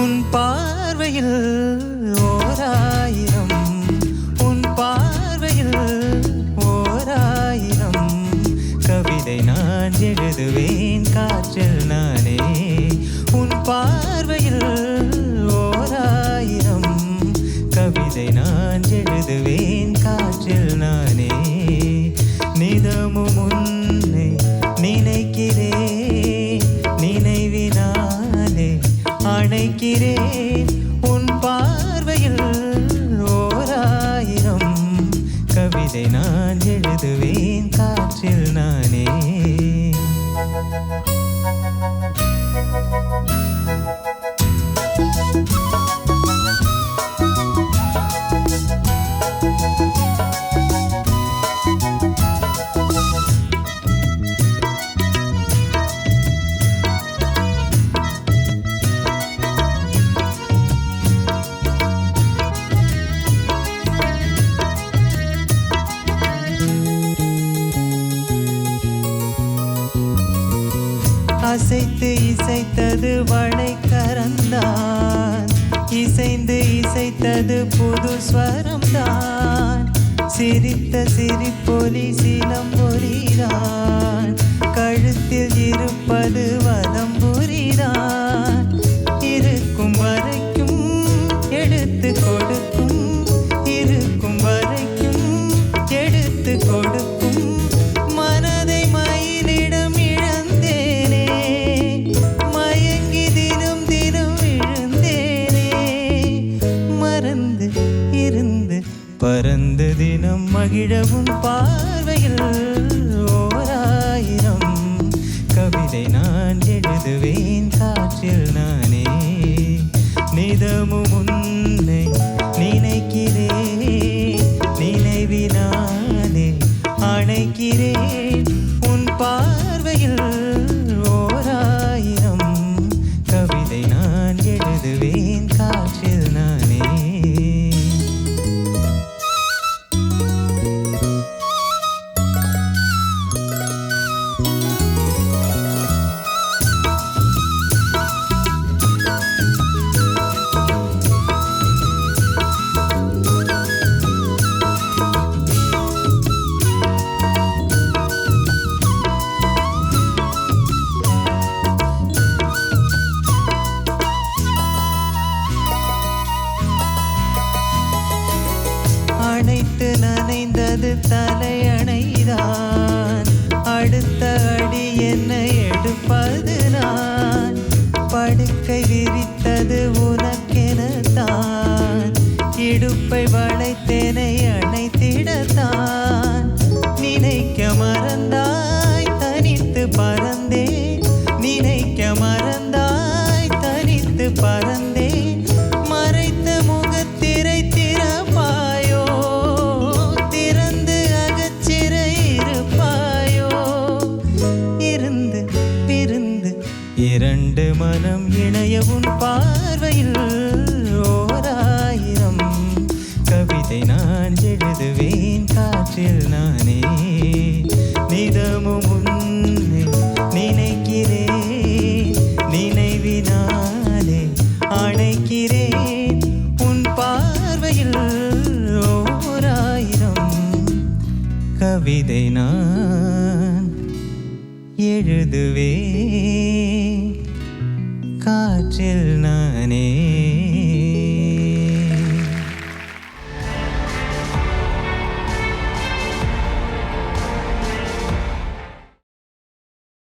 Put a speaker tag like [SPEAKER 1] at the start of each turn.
[SPEAKER 1] உன் பார்வையில் ஓராயிரம். உன் பார்வையில் ஓராயிரம். கவிதை நான் எழுதுவேன் காற்றில் நானே. உன் பார்வையில் ஓராயிரம். கவிதை நான் எழுதுவேன் காற்றில் நானே. நிதமும் உன் கவிதை நான் இசைத்து இசைத்தது வளை கரந்தான். இசைந்து இசைத்தது புது ஸ்வரம்தான். சிரித்த சிரிப்பொலி சிலம்பொலிதான். கழுத்தில் இருப்பது வலம்புரிதான். இருக்கும் வரைக்கும் எடுத்து கொடுக்கும். இருக்கும் வரைக்கும் எடுத்து கொடுக்கும். நிதமும் அணைத்து நனைந்தது தலையணைதான். அடுத்த அடி என்னை எடுப்பது நான்? படுக்கை விரித்தது உனக்கெனத்தான் இடுப்பை வளைத்தேனை அணைத்திடத்தான். நினைக்க மறந்தாய் தனித்து பறந்தேன். நினைக்க மறந்தாய் தனித்து பறந்தேன். எழுதுவே காற்றில் நானே